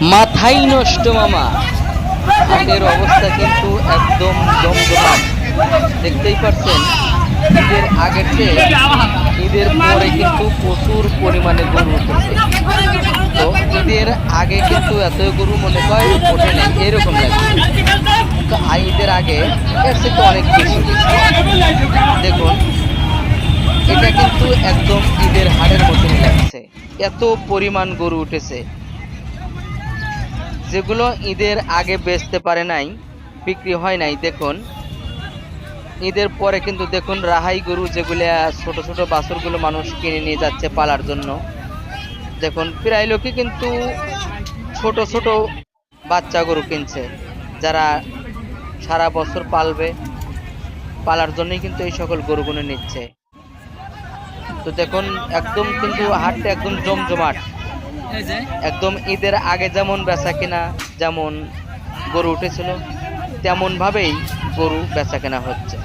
মাথাই নষ্ট মামা। হাটের অবস্থা কিন্তু একদম জমজমাট দেখতেই পাচ্ছেন, ঈদের আগের ঈদের পরে কিন্তু প্রচুর পরিমাণে গরু উঠেছে। তো ঈদের আগে কিন্তু এত গরু মনে হয় ওঠে নাই, এরকম লাগে। তো ঈদের আগে এর থেকে অনেক বেশি দেখুন, এটা কিন্তু একদম ঈদের হাড়ের মতন লাগছে। এত পরিমাণ গরু উঠেছে। যেগুলো ঈদের আগে বেচতে পারে নাই, বিক্রি হয় নাই, দেখুন। ঈদের পরে কিন্তু দেখুন, রাহাই গরু যেগুলো ছোট ছোট বাছুরগুলো মানুষ কিনে নিয়ে যাচ্ছে পালার জন্য। দেখুন, প্রায় লোকই কিন্তু ছোট ছোট বাচ্চা গরু কিনছে, যারা সারা বছর পালবে, পালার জন্যই কিন্তু এই সকল গরুগুলো নিচ্ছে। তো দেখুন, একদম কিন্তু হাটটা একদম জমজমাট। একদম ঈদের আগে যেমন বেচা কেনা, যেমন গরু উঠেছিল তেমন ভাবেই গরু বেচা কেনা হচ্ছে।